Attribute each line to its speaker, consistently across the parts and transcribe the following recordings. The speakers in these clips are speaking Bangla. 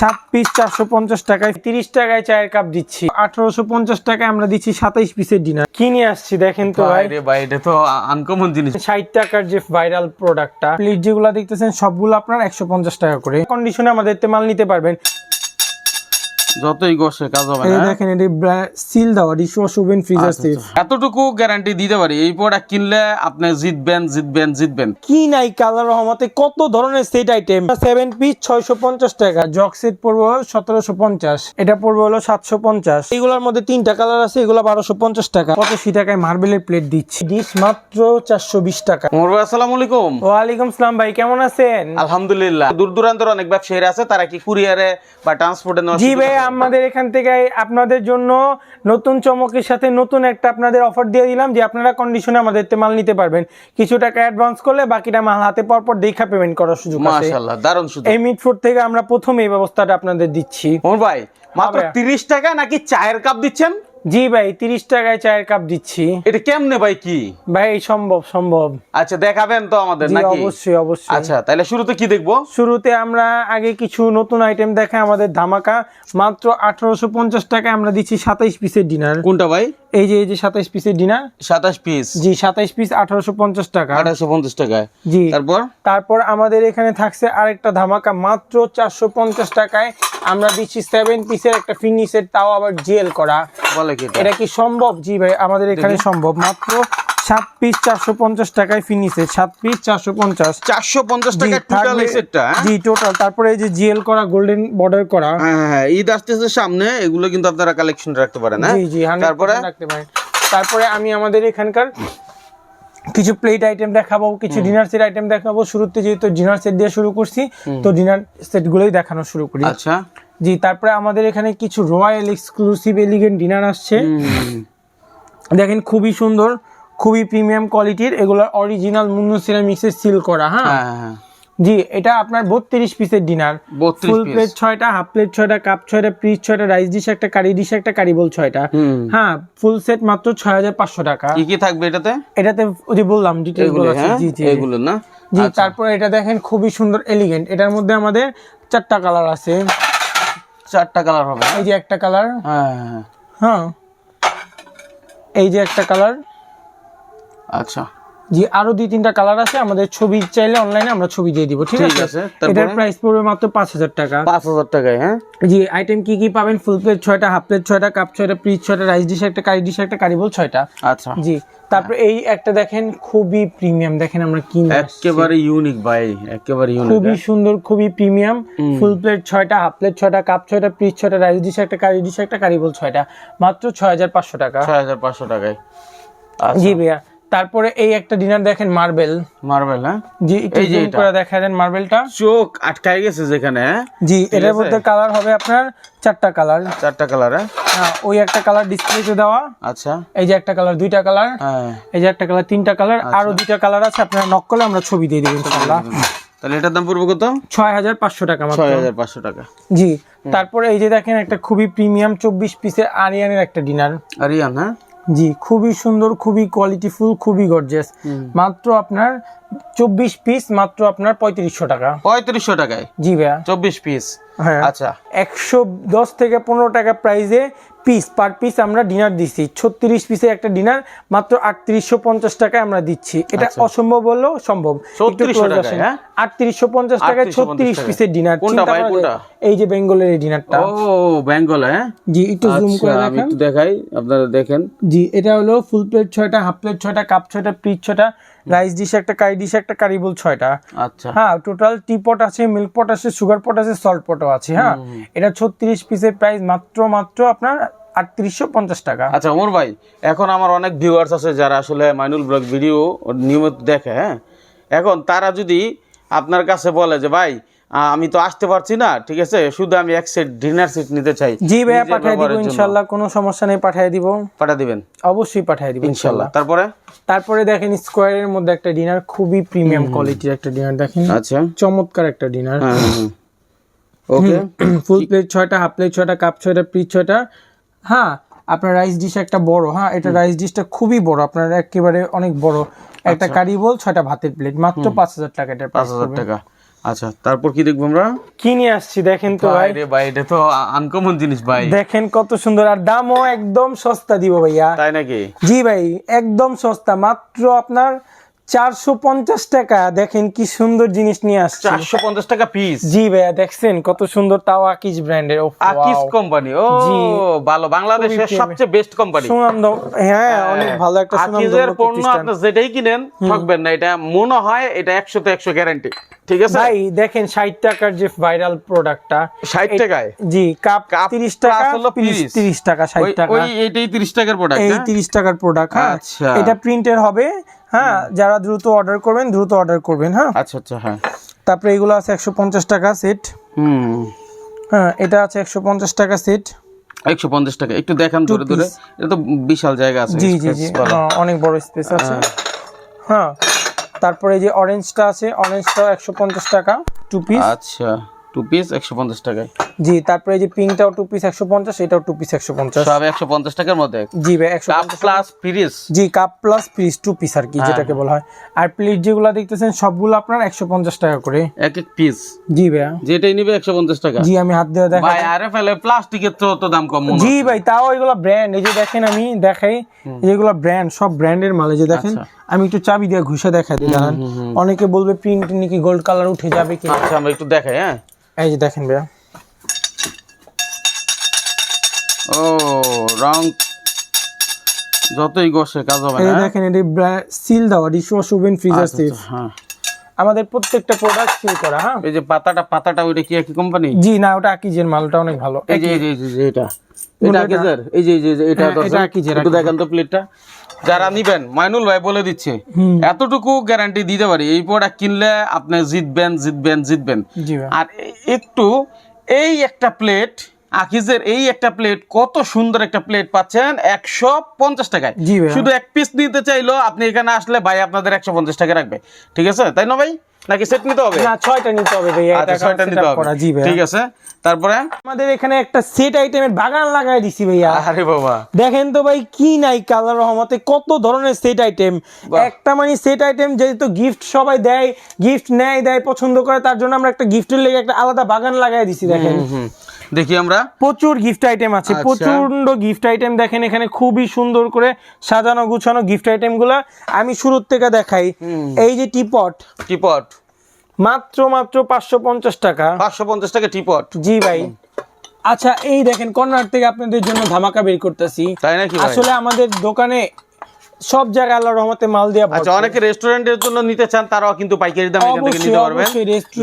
Speaker 1: সাত পিস চারশো পঞ্চাশ টাকায় তিরিশ টাকায় চায়ের কাপ দিচ্ছি। আঠারোশো পঞ্চাশ টাকায় আমরা দিচ্ছি সাতাইশ পিসের ডিনার কি নিয়ে আসছি দেখেন তো ভাই
Speaker 2: এটা তো আনকমন জিনিস।
Speaker 1: ষাট টাকার যে ভাইরাল প্রোডাক্টটা প্লেট যেগুলো দেখতেছেন সবগুলো আপনার একশো পঞ্চাশ টাকা করে। কন্ডিশনে আমাদের মাল নিতে পারবেন।
Speaker 2: যতই গোসে কাজ হবে না।
Speaker 1: দেখেন এটি seal dishwash oven freezer safe
Speaker 2: এতটুকু গ্যারান্টি দিতে পারি এই প্রোডাক্ট কিনলে আপনি জিতবেন জিতবেন জিতবেন।
Speaker 1: কি নাই কালার রহমতে কত ধরনের সেট আইটেম সেভেন পিস ছয়শো পঞ্চাশ টাকা জগ সেট পড়বে সতেরোশো পঞ্চাশ এটা পড়বে হলো সাতশো পঞ্চাশ। এগুলোর মধ্যে তিনটা কালার আছে এগুলো বারোশো পঞ্চাশ টাকা। পঁচাশি টাকায় মার্বেলের প্লেট দিচ্ছি। ডিশ মাত্র চারশো বিশ টাকা।
Speaker 2: মোর ভাই আসসালামু আলাইকুম।
Speaker 1: ওয়ালাইকুম সালাম ভাই কেমন আছেন?
Speaker 2: আলহামদুলিল্লাহ। দূর দূরান্তের অনেক ব্যবসায়ীরা আছে তারা কি কুরিয়ারে বা ট্রান্সপোর্টে
Speaker 1: জি ভাই? আমাদের এখান থেকে আপনাদের জন্য নতুন চমকের সাথে নতুন একটা আপনাদের অফার দিয়ে দিলাম যে আপনারা কন্ডিশনে আমাদের মাল নিতে পারবেন। কিছু টাকা অ্যাডভান্স করলে বাকিটা মাল হাতে পর পর দেখা পেমেন্ট করার সুযোগ
Speaker 2: মাশাআল্লাহ দারুণ সুযোগ।
Speaker 1: এই মিটফুড থেকে আমরা প্রথম এই ব্যবস্থাটা আপনাদের দিচ্ছি।
Speaker 2: মোর ভাই মাত্র
Speaker 1: ভাইয়া।
Speaker 2: তিরিশ টাকা নাকি চায়ের কাপ দিচ্ছেন?
Speaker 1: জি ভাই তিরিশ টাকায় চায়ের কাপ দিচ্ছি।
Speaker 2: এটা কেমনে ভাই কি?
Speaker 1: ভাই সম্ভব সম্ভব।
Speaker 2: আচ্ছা দেখাবেন তো আমাদের নাকি?
Speaker 1: অবশ্যই অবশ্যই।
Speaker 2: আচ্ছা তাহলে শুরুতে কি দেখব?
Speaker 1: শুরুতে আমরা আগে কিছু নতুন আইটেম দেখে আমাদের ধামাকা। মাত্র আঠারোশো পঞ্চাশ টাকায় আমরা দিচ্ছি সাতাইশ পিসের ডিনার
Speaker 2: কোনটা ভাই?
Speaker 1: এই যে এই যে সাতাইশ পিসের ডিনার
Speaker 2: সাতাশ পিস।
Speaker 1: জি সাতাইশ পিস আঠারোশো পঞ্চাশ টাকা।
Speaker 2: আঠারোশো পঞ্চাশ টাকায়।
Speaker 1: জি।
Speaker 2: তারপর?
Speaker 1: তারপর আমাদের এখানে থাকছে আরেকটা ধামাকা মাত্র চারশো পঞ্চাশ টাকায় আমরা দিচ্ছি সেভেন পিসের একটা ফিনিশের তাও আবার জেল করা।
Speaker 2: বলে কি এটা?
Speaker 1: কি সম্ভব? জি ভাই আমাদের এখানে সম্ভব। মাত্র সাত পিস চারশো পঞ্চাশ টাকায় ফিনিশের সাত পিস চারশো পঞ্চাশ।
Speaker 2: চারশো পঞ্চাশ টাকা টোটাল সেটটা হ্যাঁ?
Speaker 1: জি টোটাল তারপরে এই যে জিএল করা গোল্ডেন বর্ডার করা।
Speaker 2: হ্যাঁ হ্যাঁ, হ্যাঁ। ঈদ আসতেছে সামনে এগুলো কিন্তু আপনারা কালেকশন রাখতে পারেন হ্যাঁ?
Speaker 1: জি জি
Speaker 2: তারপরে?
Speaker 1: রাখতে পারেন। তারপরে আমি আমাদের এখানকার কিছু প্লেট আইটেম দেখাবো কিছু ডিনার সেট আইটেম দেখাবো। শুরুতে যেহেতু ডিনার সেট দিয়ে শুরু করছি তো ডিনার সেট গুলোই দেখানো শুরু করি।
Speaker 2: আচ্ছা।
Speaker 1: জি তারপরে আমাদের এখানে কিছু রয়্যাল এক্সক্লুসিভ এলিগেন্ট ডিনার আসছে। দেখেন খুবই সুন্দর খুবই প্রিমিয়াম কোয়ালিটির এগুলো অরিজিনাল মুন্নু সিরামিক্সের সিল করা হ্যাঁ?
Speaker 2: হ্যাঁ হ্যাঁ
Speaker 1: জি এটা আপনার বত্রিশ পিসের ডিনার ফুল প্লেট ছয়টা হাফ প্লেট ছয়টা কাপ ছয়টা পিস ছয়টা রাইস ডিশ একটা কারি ডিশ একটা কারি বোল ছয়টা। হ্যাঁ ফুল সেট মাত্র ছয় হাজার পাঁচশো টাকা।
Speaker 2: কি কি থাকবে এটাতে?
Speaker 1: এটাতে ওই যে বললাম ডিটেলসগুলো আছে।
Speaker 2: হ্যাঁ?
Speaker 1: জি জি
Speaker 2: এগুলো না?
Speaker 1: জি তারপরে এটা দেখেন খুবই সুন্দর এলিগেন্ট এটার মধ্যে আমাদের চারটা কালার আছে।
Speaker 2: চারটা কালার হবে।
Speaker 1: এই যে একটা কালার
Speaker 2: হ্যাঁ হ্যাঁ,
Speaker 1: হ্যাঁ। এই যে একটা কালার
Speaker 2: আচ্ছা।
Speaker 1: জি আরও দুই তিনটা কালার আছে আমাদের ছবি চাইলে অনলাইনে আমরা ছবি দিয়ে দিব ঠিক আছে? এটার প্রাইস পড়বে মাত্র পাঁচ হাজার টাকা।
Speaker 2: পাঁচ হাজার টাকায় হ্যাঁ?
Speaker 1: জি আইটেম কি কি পাবেন? ফুল প্লেট ছয়টা হাফ প্লেট ছয়টা কাপ ছয়টা পিস ছয়টা রাইস ডিশ একটা কারি ডিশ একটা কারি বোল ছয়টা।
Speaker 2: আচ্ছা।
Speaker 1: জি তারপর এই একটা দেখেন খুবই প্রিমিয়াম দেখেন আমরা কি
Speaker 2: একেবারে ইউনিক ভাই একেবারে ইউনিক
Speaker 1: খুবই সুন্দর খুবই প্রিমিয়াম ফুল প্লেট ছয়টা হাফ প্লেট ছয়টা কাপ ছয়টা পিস ছয়টা রাইস ডিশ একটা কারি ডিশ একটা কারি বোল ছয়টা। মাত্র ছয় হাজার পাঁচশো টাকা।
Speaker 2: ছয় হাজার পাঁচশো টাকায়। আচ্ছা।
Speaker 1: জি ভাইয়া তারপরে এই একটা ডিনার দেখেন মার্বেল।
Speaker 2: মার্বেল হ্যাঁ?
Speaker 1: জি
Speaker 2: এই যে
Speaker 1: করে দেখা দেন মার্বেলটা।
Speaker 2: চোখ আটকায় গেছে যেখানে হ্যাঁ?
Speaker 1: জি এটার মধ্যে কালার হবে আপনার চারটা কালার।
Speaker 2: চারটা কালার হ্যাঁ?
Speaker 1: ওই একটা কালার ডিসপ্লেতে দেওয়া।
Speaker 2: আচ্ছা।
Speaker 1: এই যে একটা কালার দুইটা কালার।
Speaker 2: হ্যাঁ।
Speaker 1: এই যে একটা কালার তিনটা কালার।
Speaker 2: আচ্ছা।
Speaker 1: আরও দুইটা কালার আছে আপনারা নক করলে আমরা ছবি দিয়ে দেবো ইনশাআল্লাহ।
Speaker 2: তাহলে এটার দাম পড়বে কত?
Speaker 1: ছয় হাজার পাঁচশো টাকা মাত্র।
Speaker 2: ছয় হাজার পাঁচশো টাকা।
Speaker 1: জি তারপরে এই যে দেখেন একটা খুবই প্রিমিয়াম চব্বিশ পিসের আরিয়ানের একটা ডিনার
Speaker 2: আরিয়ান হ্যাঁ?
Speaker 1: জি খুবই সুন্দর খুবই কোয়ালিটিফুল খুবই গর্জিয়াস মাত্র আপনার চব্বিশ পিস মাত্র আপনার পঁয়ত্রিশশো টাকা।
Speaker 2: পঁয়ত্রিশশো টাকায়?
Speaker 1: জি ভাইয়া।
Speaker 2: চব্বিশ পিস
Speaker 1: হ্যাঁ।
Speaker 2: আচ্ছা।
Speaker 1: একশো দশ থেকে পনেরো টাকা প্রাইসে পিস পার পিস আমরা ডিনার দিচ্ছি ছত্রিশ পিসে একটা ডিনার মাত্র আটত্রিশশো পঞ্চাশ টাকায় আমরা দিচ্ছি। এটা
Speaker 2: আচ্ছা।
Speaker 1: অসম্ভব হলেও সম্ভব।
Speaker 2: হ্যাঁ?
Speaker 1: আটত্রিশশো পঞ্চাশ টাকায় ছত্রিশ পিসের ডিনার? এই যে বেঙ্গলের এই ডিনারটা
Speaker 2: ও বেঙ্গল হ্যাঁ?
Speaker 1: জি একটু জুম
Speaker 2: আচ্ছা
Speaker 1: করে দেখেন।
Speaker 2: দেখাই আপনারা দেখেন।
Speaker 1: জি এটা হলো ফুল প্লেট ছয়টা হাফ প্লেট ছয়টা কাপ ছয়টা পিস ছয়টা। রাইস ডিশ একটা কারি ডিশ একটা কারি বোল ছয়টা।
Speaker 2: আচ্ছা।
Speaker 1: হ্যাঁ টোটাল টি পট আছে মিল্ক পট আছে সুগার পট আছে সল্ট পটও আছে হ্যাঁ। এটা ছত্রিশ পিসের প্রাইস মাত্র মাত্র আপনার আটত্রিশশো পঞ্চাশ টাকা।
Speaker 2: আচ্ছা ওমর ভাই এখন আমার অনেক ভিউয়ার্স আছে যারা আসলে মাইনুল ব্লগ ভিডিও নিয়মিত দেখে হ্যাঁ। এখন তারা যদি আপনার কাছে বলে যে ভাই আমি তো আসতে পারছি না ঠিক আছে? শুধু আমি এক সেট ডিনার সেট নিতে চাই।
Speaker 1: জি ভাইয়া পাঠিয়ে দিব। ইনশাল্লাহ কোনো সমস্যা নেই পাঠিয়ে দিব।
Speaker 2: পাঠা দিবেন?
Speaker 1: অবশ্যই পাঠিয়ে দিব
Speaker 2: ইনশাল্লাহ। তারপরে?
Speaker 1: তারপরে দেখেন স্কোয়ারের মধ্যে একটা ডিনার খুবই প্রিমিয়াম কোয়ালিটির একটা ডিনার দেখেন।
Speaker 2: আচ্ছা।
Speaker 1: চমৎকার একটা ডিনার
Speaker 2: ওকে
Speaker 1: ফুল প্লেট ছয়টা হাফ প্লেট ছয়টা কাপ ছয়টা পিস ছয়টা। হ্যাঁ আপনার রাইস ডিশ একটা বড় হ্যাঁ এটা রাইস ডিশটা খুবই বড় আপনার একেবারে অনেক বড়। একটা
Speaker 2: আচ্ছা।
Speaker 1: কারি বল ছয়টা ভাতের প্লেট মাত্র পাঁচ হাজার টাকা এটার
Speaker 2: পাঁচ হাজার টাকা। আচ্ছা তারপর কি দেখব আমরা?
Speaker 1: কি নিয়ে আসছি দেখেন তো ভাই?
Speaker 2: রে ভাই এটা তো আনকমন জিনিস ভাই।
Speaker 1: দেখেন কত সুন্দর আর দামও একদম সস্তা দিব ভাইয়া।
Speaker 2: তাই নাকি?
Speaker 1: জি ভাই একদম সস্তা মাত্র আপনার চারশো পঞ্চাশ টাকা। দেখেন কি সুন্দর জিনিস নিয়ে আসছে।
Speaker 2: চারশো পঞ্চাশ টাকা পিস
Speaker 1: জি ভাইয়া দেখছেন কত সুন্দর তাও আকিজ ব্র্যান্ডের
Speaker 2: কোম্পানি ও ভালো। বাংলাদেশের সবচেয়ে বেস্ট কোম্পানি
Speaker 1: হ্যাঁ অনেক ভালো একটা
Speaker 2: আকিজের পণ্য আপনি যেটাই কিনেন ঠকবেন না। এটা মনে হয় এটা একশো তো একশো গ্যারান্টি ঠিক আছে?
Speaker 1: ভাই দেখেন ষাট টাকার যে ভাইরাল প্রোডাক্টটা
Speaker 2: ষাট টাকায়?
Speaker 1: জি কাপ
Speaker 2: কাপ
Speaker 1: তিরিশ
Speaker 2: plus
Speaker 1: টাকা
Speaker 2: হলো 30
Speaker 1: তিরিশ টাকা ষাট
Speaker 2: ওই-
Speaker 1: টাকা।
Speaker 2: ওই এইটাই তিরিশ টাকার প্রোডাক্ট
Speaker 1: এই তিরিশ টাকার প্রোডাক্ট হ্যাঁ।
Speaker 2: আচ্ছা।
Speaker 1: এটা প্রিন্টের হবে হ্যাঁ যারা দ্রুত অর্ডার করবেন দ্রুত অর্ডার করবেন হ্যাঁ।
Speaker 2: আচ্ছা আচ্ছা হ্যাঁ।
Speaker 1: তারপরে এগুলো আছে একশো পঞ্চাশ টাকা সেট
Speaker 2: হুম।
Speaker 1: হ্যাঁ এটা আছে একশো পঞ্চাশ টাকা সেট
Speaker 2: একশো পঞ্চাশ টাকা একটু দেখান ধরে ধরে। এটা তো বিশাল জায়গা আছে
Speaker 1: জি জি জি। হ্যাঁ, অনেক বড় স্পেস আছে। হ্যাঁ। তারপরে এই যে অরেঞ্জটা আছে অরেঞ্জটাও একশো পঞ্চাশ টাকা টু পিস
Speaker 2: আচ্ছা। টু পিস একশো পঞ্চাশ টাকায়।
Speaker 1: জি তারপরে যে পিঙ্কটাও টু পিস একশো পঞ্চাশ এটাও টু পিস একশো পঞ্চাশ।
Speaker 2: সব একশো পঞ্চাশ টাকার মধ্যে।
Speaker 1: জি ভাই একশো
Speaker 2: কাপ প্লাস ফ্রিজ
Speaker 1: জি cup plus piece two piece আর কি যেটাকে বলা হয়। আর প্লেট যেগুলো দেখতেছেন সবগুলো আপনার একশো পঞ্চাশ টাকা করে।
Speaker 2: এক এক পিস
Speaker 1: জি ভাইয়া।
Speaker 2: যেটাই নিবে একশো পঞ্চাশ টাকা।
Speaker 1: জি আমি হাত দিয়ে দেখা
Speaker 2: ভাই আরে ফেলে প্লাস্টিকের তো তো দাম কম
Speaker 1: জি ভাই তাও এগুলো ব্র্যান্ড এই যে দেখেন আমি দেখাই। যেগুলো ব্র্যান্ড সব ব্র্যান্ডের মাল। এই যে দেখেন
Speaker 2: আচ্ছা।
Speaker 1: আমি একটু চাবি দিয়ে ঘুষে দেখাই দিই অনেকে বলবে প্রিন্ট নাকি গোল্ড কালার উঠে যাবে কি
Speaker 2: আচ্ছা আমরা একটু দেখাই হ্যাঁ।
Speaker 1: এই যে দেখেন ভাইয়া।
Speaker 2: ও রং যতই গসে কাজ হবে না?
Speaker 1: দেখেন এটি সিল দাও ডিশওয়াশ ওভেন ফ্রিজার সেফ
Speaker 2: হ্যাঁ।
Speaker 1: আমাদের প্রত্যেকটা প্রোডাক্ট সিল করা হ্যাঁ?
Speaker 2: এই যে পাতাটা পাতাটা ওইটা কি একই কোম্পানি
Speaker 1: জি না ওটা আকিজের মালটা অনেক ভালো।
Speaker 2: এই যে এই যে- এই যে- যে এটা। এটা আকিজের? এই যে এই যে- যে এটা
Speaker 1: হ্যাঁ, এটা আকিজের,
Speaker 2: একটু দেখেন তো প্লেটটা যারা নিবেন মাইনুল ভাই বলে দিচ্ছে এতটুকু গ্যারান্টি দিতে পারি এই প্রোডাক্ট কিনলে আপনি জিতবেন জিতবেন জিতবেন। আর একটু এই একটা প্লেট আকিজের এই একটা প্লেট কত সুন্দর একটা প্লেট পাচ্ছেন? একশো পঞ্চাশ টাকায়। শুধু এক পিস নিতে চাইলো আপনি এখানে আসলে ভাই আপনাদের একশো পঞ্চাশ টাকা রাখবে। ঠিক আছে? তাই না ভাই? নাকি সেট নিতে হবে?
Speaker 1: না ছয়টা নিতে হবে
Speaker 2: আচ্ছা ছয়টা নিতে হবে।
Speaker 1: করা। জি ভাই
Speaker 2: ঠিক আছে? তারপরে?
Speaker 1: আমাদের এখানে একটা সেট আইটেমের বাগান লাগাই দিছি ভাইয়া।
Speaker 2: আরে বাবা।
Speaker 1: দেখেন তো ভাই কি নাই কালার রহমতে কত ধরনের সেট আইটেম একটা মানে সেট আইটেম যেহেতু গিফট সবাই দেয় গিফট নেয় দেয় পছন্দ করে তার জন্য আমরা একটা গিফটের লেগে একটা আলাদা বাগান লাগাই দিছি দেখেন।
Speaker 2: দেখি আমরা।
Speaker 1: প্রচুর গিফট আইটেম আছে। প্রচণ্ড গিফট আইটেম দেখেন এখানে খুবই সুন্দর করে সাজানো গুছানো গিফট আইটেমগুলা। আমি শুরুর থেকে দেখাই এই যে টিপট
Speaker 2: টিপট
Speaker 1: মাত্র মাত্র পাঁচশো পঞ্চাশ টাকা।
Speaker 2: পাঁচশো পঞ্চাশ টাকা টিপট
Speaker 1: জি ভাই। আচ্ছা এই দেখেন কর্নার থেকে আপনাদের জন্য ধামাকা বের করতেছি।
Speaker 2: তাই নাকি
Speaker 1: আসলে আমাদের দোকানে সব জায়গায় আল্লাহ রহমতে মাল দেওয়া
Speaker 2: আচ্ছা অনেকে রেস্টুরেন্টের জন্য নিতে চান তারাও কিন্তু পাইকারি দাম এখান থেকে নিতে পারবেন।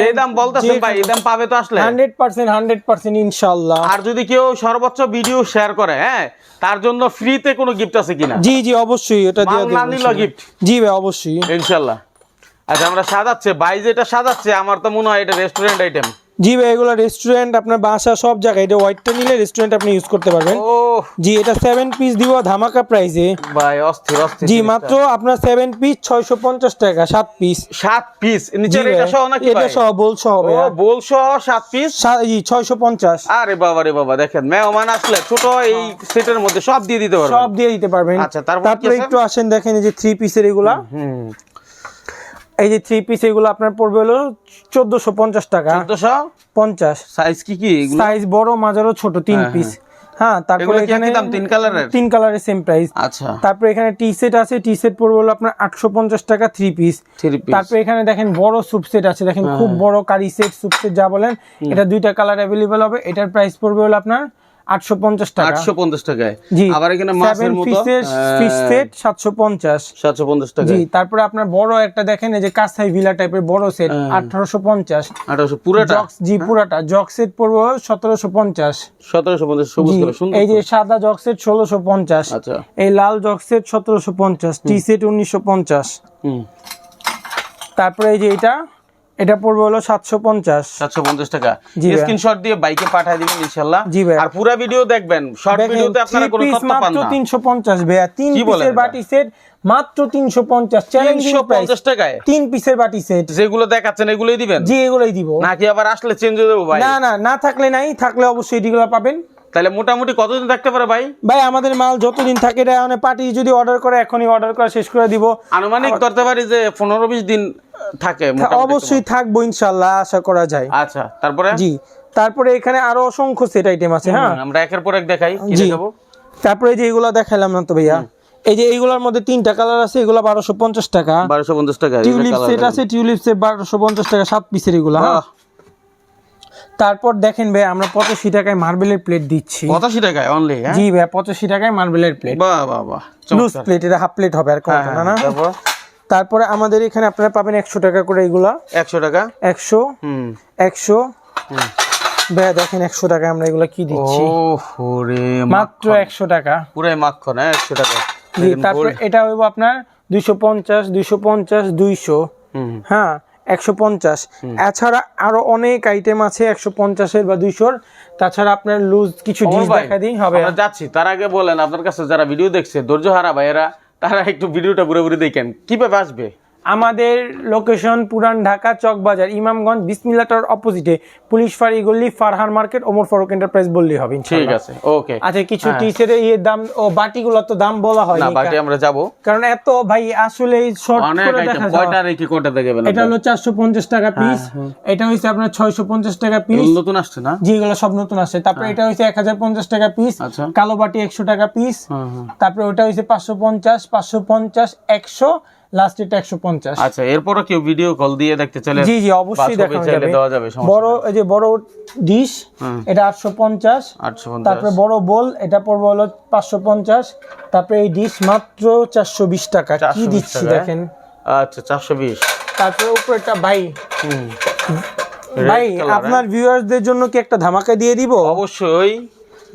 Speaker 2: যে দাম বলতেছেন ভাই এই দাম পাবে তো আসলে।
Speaker 1: হান্ড্রেড পার্সেন্ট হান্ড্রেড পার্সেন্ট ইনশাল্লাহ
Speaker 2: আর যদি কেউ সর্বোচ্চ ভিডিও শেয়ার করে হ্যাঁ তার জন্য ফ্রিতে কোনো গিফট আছে কিনা?
Speaker 1: জি জি অবশ্যই এটা দিয়ে
Speaker 2: মাল
Speaker 1: দেবো
Speaker 2: নিলেও
Speaker 1: জি ভাই অবশ্যই।
Speaker 2: ইনশাল্লাহ আচ্ছা আমরা সাজাচ্ছে। ভাই যেটা সাজাচ্ছে আমার তো মনে হয় এটা রেস্টুরেন্ট আইটেম
Speaker 1: জি ভাই এগুলো রেস্টুরেন্ট আপনার বাসা সব জায়গায়। এটা হোয়াইটটা নিলে রেস্টুরেন্ট আপনি ইউজ করতে পারবেন। জি এটা সেভেন পিস দিব ধামাকা প্রাইসে
Speaker 2: ভাই অস্থির অস্থির
Speaker 1: জি মাত্র আপনার সেভেন পিস ছয়শো পঞ্চাশ টাকা সাত পিস
Speaker 2: সাত পিস
Speaker 1: ভাই,
Speaker 2: এটা সহ নাকি
Speaker 1: এটা সহ বল সহ
Speaker 2: বল সহ সাত পিস
Speaker 1: জি ছয়শো পঞ্চাশ।
Speaker 2: আরে বাবা রে বাবা দেখেন মেহমান আসলে ছোট এই সেটের মধ্যে সব দিয়ে দিতে পারবেন।
Speaker 1: সব দিয়ে দিতে পারবেন।
Speaker 2: আচ্ছা, তারপর
Speaker 1: একটু আসেন দেখেন এই যে থ্রি পিসের এগুলা। এই যে থ্রি পিস এগুলো আপনার পড়বে হলো চোদ্দশো পঞ্চাশ টাকা।
Speaker 2: চোদ্দশো?
Speaker 1: পঞ্চাশ।
Speaker 2: সাইজ কি কি
Speaker 1: সাইজ বড় মাঝারও ছোট তিন
Speaker 2: হ্যাঁ,
Speaker 1: পিস হ্যাঁ তারপরে এখানে
Speaker 2: তিন কালারের?
Speaker 1: তিন কালারের সেম প্রাইস
Speaker 2: আচ্ছা।
Speaker 1: তারপরে এখানে টি সেট আছে টি সেট পড়বে হলো আপনার আটশো পঞ্চাশ টাকা থ্রি পিস
Speaker 2: পিস
Speaker 1: তারপরে এখানে দেখেন বড় স্যুপ সেট আছে দেখেন খুব বড় কারি সেট স্যুপ সেট যা বলেন এটা দুইটা কালার অ্যাভেলেবেল হবে। এটার প্রাইস পড়বে হলো আপনার আটশো পঞ্চাশ টাকা।
Speaker 2: আটশো পঞ্চাশ টাকায়। আবার এখানে মাছের মতো
Speaker 1: ফিশ সেট
Speaker 2: টাকা
Speaker 1: জি তারপরে আপনার বড় একটা দেখেন এই যে কাঁসাই ভিলা টাইপের বড় সেট আঠারোশো পঞ্চাশ।
Speaker 2: আঠারোশো পুরোটা?
Speaker 1: জক্স জি পুরাটা। জক সেট পড়বে সতেরোশো পঞ্চাশ।
Speaker 2: সতেরোশো পঞ্চাশ সবুজ কালার সুন্দর
Speaker 1: এই যে সাদা জক সেট ষোলোশো পঞ্চাশ।
Speaker 2: আচ্ছা।
Speaker 1: এই লাল জক সেট সতেরোশো পঞ্চাশ। টি সেট উনিশশো পঞ্চাশ।
Speaker 2: হুম।
Speaker 1: তারপরে এই যে এটা এটা পড়বে হলো সাতশো পঞ্চাশ।
Speaker 2: সাতশো পঞ্চাশ টাকা।
Speaker 1: জি ভাইয়া।
Speaker 2: স্ক্রিনশট দিয়ে বাইকে পাঠিয়ে দিবেন ইনশাল্লাহ
Speaker 1: জি ভাইয়া।
Speaker 2: আর পুরো ভিডিও দেখবেন। শর্ট ভিডিওতে আপনারা কোনো তথ্য পান
Speaker 1: মাত্র
Speaker 2: না।
Speaker 1: তিনশো পঞ্চাশ ভাইয়া। তিন পিসের বাটি সেট মাত্র তিনশো পঞ্চাশ। চ্যালেঞ্জিং
Speaker 2: তিনশো
Speaker 1: প্রাইস
Speaker 2: পঞ্চাশ টাকায়?
Speaker 1: তিন পিসের বাটি সেট
Speaker 2: যেগুলো দেখাচ্ছেন এগুলোই দিবেন?
Speaker 1: জি এগুলোই দিব।
Speaker 2: নাকি আবার আসলে চেঞ্জ হয়ে যাব ভাই?
Speaker 1: না না না থাকলে নাই থাকলে অবশ্যই এগুলো পাবেন।
Speaker 2: তাহলে মোটামুটি কতদিন থাকতে পারে ভাই?
Speaker 1: ভাই আমাদের মাল যতদিন থাকে এটা মানে পার্টি যদি অর্ডার করে এখনই অর্ডার করা শেষ করে দিব।
Speaker 2: আনুমানিক ধরতে পারি যে পনেরো বিশ দিন থাকে
Speaker 1: অবশ্যই থাকব ইনশাল্লাহ আশা করা যায়।
Speaker 2: আচ্ছা তারপরে?
Speaker 1: জি তারপরে এখানে আরও অসংখ্য সেট আইটেম আছে হ্যাঁ?
Speaker 2: আমরা একের পর এক দেখাই কি
Speaker 1: জি। তারপরে যে এগুলা দেখাইলাম না তো ভাইয়া? এই যে এইগুলোর মধ্যে তিনটা কালার আছে এগুলা বারোশো পঞ্চাশ টাকা।
Speaker 2: বারোশো পঞ্চাশ টাকা
Speaker 1: টিউলিপ সেট আছে টিউলিপ সেট বারোশো পঞ্চাশ টাকা সাত পিসের এগুলা হ্যাঁ? তারপর দেখেন ভাই আমরা পঁচাশি টাকায় মার্বেলের প্লেট দিচ্ছি।
Speaker 2: পঁচাশি টাকায় অনলি হ্যাঁ?
Speaker 1: জি ভাই পঁচাশি টাকায় মার্বেলের প্লেট
Speaker 2: বাহ বাহ বাহ
Speaker 1: লুজ প্লেট এটা হাফ প্লেট হবে আর কোনো
Speaker 2: হ্যাঁ,
Speaker 1: না না।
Speaker 2: তারপরে?
Speaker 1: আমাদের এখানে আপনারা পাবেন একশো টাকা করে এগুলা।
Speaker 2: একশো টাকা?
Speaker 1: একশো
Speaker 2: হুম।
Speaker 1: একশো। ভাইয়া দেখেন একশো টাকায় আমরা এগুলা কি দিচ্ছি। মাত্র একশো টাকা।
Speaker 2: পুরাই মাখন হ্যাঁ একশো টাকা।
Speaker 1: তারপরে এটা হইব আপনার দুইশো পঞ্চাশ দুইশো পঞ্চাশ দুইশো।
Speaker 2: হুম।
Speaker 1: হ্যাঁ একশো পঞ্চাশ। এছাড়া আরও অনেক আইটেম আছে একশো পঞ্চাশের বা দুইশোর। তাছাড়া আপনার লুজ কিছু দেখা হবে।
Speaker 2: যাচ্ছি। তার আগে বলেন আপনার কাছে যারা ভিডিও দেখছে ধৈর্য হারা ভাইয়েরা তারা একটু ভিডিওটা ঘুরে ঘুরে দেখেন। কীভাবে আসবে?
Speaker 1: আমাদের লোকেশন পুরান ঢাকা চকবাজার ইমামগঞ্জ বিসমিল্লাটার অপোজিটে পুলিশ ফাঁড়ি গল্লি ফারহান মার্কেট ওমর ফারুক এন্টারপ্রাইজ বললেই হবে
Speaker 2: ঠিক আছে ওকে
Speaker 1: আচ্ছা কিছু টিসের ইয়ের দাম ও বাটিগুলোর তো দাম বলা হয়
Speaker 2: না বাকি আমরা যাব।
Speaker 1: কারণ এত ভাই আসলে শর্ট করে দেখা যায়
Speaker 2: কয়টা রেখে কয়টা দেখাবেন
Speaker 1: এটা হলো চারশো পঞ্চাশ টাকা পিস এটা হচ্ছে আপনার ছয়শো পঞ্চাশ টাকা পিস
Speaker 2: নতুন আসছে না?
Speaker 1: যেগুলো সব নতুন আসছে। তারপরে এটা হচ্ছে এক হাজার পঞ্চাশ টাকা পিস
Speaker 2: আচ্ছা।
Speaker 1: কালো বাটি একশো টাকা পিস। তারপরে ওটা পঞ্চাশ পাঁচশো পঞ্চাশ একশো। লাস্ট এটা একশো পঞ্চাশ।
Speaker 2: আচ্ছা এরপরও কেউ ভিডিও কল দিয়ে দেখতে চলে
Speaker 1: জি জি অবশ্যই দেখানো যাবে।
Speaker 2: দেওয়া যাবে
Speaker 1: বড় এই যে বড় ডিশ এটা তারপরে বড় বোল এটা পড়বে হলো পাঁচশো পঞ্চাশ। তারপরে এই ডিশ মাত্র চারশো বিশ টাকা। কি
Speaker 2: 420
Speaker 1: দিচ্ছি দেখেন।
Speaker 2: আচ্টা চারশো বিশ।
Speaker 1: তারপরে উপরেটা ভাই। ভাই
Speaker 2: color,
Speaker 1: আপনার ভিউয়ার্সদের জন্য কি একটা ধামাকা দিয়ে দিব?
Speaker 2: অবশ্যই।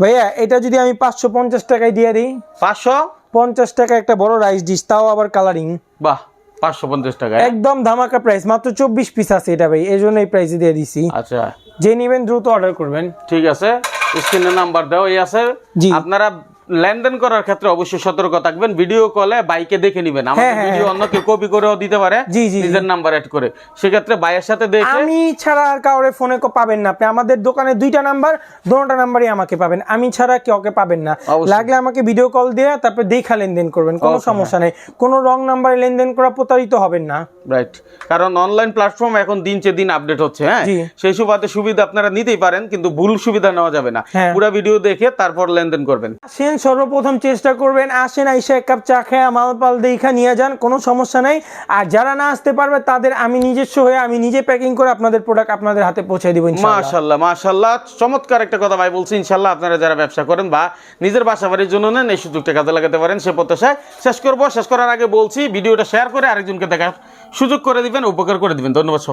Speaker 1: ভাইয়া এটা যদি আমি পাঁচশো পঞ্চাশ টাকায় দিয়ে দিই?
Speaker 2: পাঁচশো?
Speaker 1: পঞ্চাশ টাকা একটা বড় রাইস ডিশ তাও আবার কালারিং
Speaker 2: বাহ পাঁচশো পঞ্চাশ টাকা।
Speaker 1: একদম ধামাকা প্রাইস মাত্র চব্বিশ পিস আছে এটা ভাই এই জন্য এই প্রাইসে দিয়ে দিছি।
Speaker 2: আচ্ছা।
Speaker 1: যে নিবেন দ্রুত অর্ডার করবেন।
Speaker 2: ঠিক আছে স্ক্রিনে নাম্বার দেওয়াই আছে। আপনারা লেনদেন করার ক্ষেত্রে অবশ্যই সতর্ক থাকবেন। ভিডিও কলে বাইকে দেখে নিবেন। আমাদের
Speaker 1: হ্যাঁ, হ্যাঁ,
Speaker 2: ভিডিও অন্য কেউ কপি করেও দিতে পারে। নিজের নাম্বার অ্যাড করে। সেক্ষেত্রে বাইয়ের সাথে দেখে
Speaker 1: আমি ছাড়া আর কাউরে ফোনে পাবেন না আপনি। আমাদের দোকানে দুইটা নাম্বার দুটো নাম্বারই আমাকে পাবেন। আমি ছাড়া কাউকে পাবেন না। লাগলে আমাকে ভিডিও কল দিয়ে তারপর দেখা লেনদেন করবেন। কোনো সমস্যা নেই। কোনো রং নাম্বারে লেনদেন করা প্রতারিত হবেন না।
Speaker 2: রাইট কারণ অনলাইন প্ল্যাটফর্ম এখন দিন চেয়ে দিন আপডেট হচ্ছে হ্যাঁ? সেই সুবাদে সুবিধা আপনারা নিতেই পারেন কিন্তু ভুল সুবিধা নেওয়া যাবে না।
Speaker 1: হ্যাঁ।
Speaker 2: পুরো ভিডিও দেখে তারপর লেনদেন করবেন।
Speaker 1: আসেন সর্বপ্রথম চেষ্টা করবেন আসেন, আইসা এক কাপ চা খেয়ে মাল পাল দেখা নিয়ে যান, কোনো সমস্যা নাই। আর যারা না আসতে পারবে, তাদের আমি নিজস্ব হয়ে আমি নিজে প্যাকিং করে আপনাদের প্রোডাক্ট আপনাদের হাতে পৌঁছে দিব
Speaker 2: মাশাল্লাহ মাশাল্লাহ চমৎকার একটা কথা ভাই বলছি ইনশাল্লাহ আপনারা যারা ব্যবসা করেন বা নিজের বাসা বাড়ির জন্য নেন, এই সুযোগটা কাজে লাগাতে পারেন, সে প্রত্যাশায় শেষ করব। শেষ করার আগে বলছি, ভিডিওটা শেয়ার করে আরেকজনকে দেখার সুযোগ করে দিবেন, উপকার করে দিবেন। ধন্যবাদ সবাই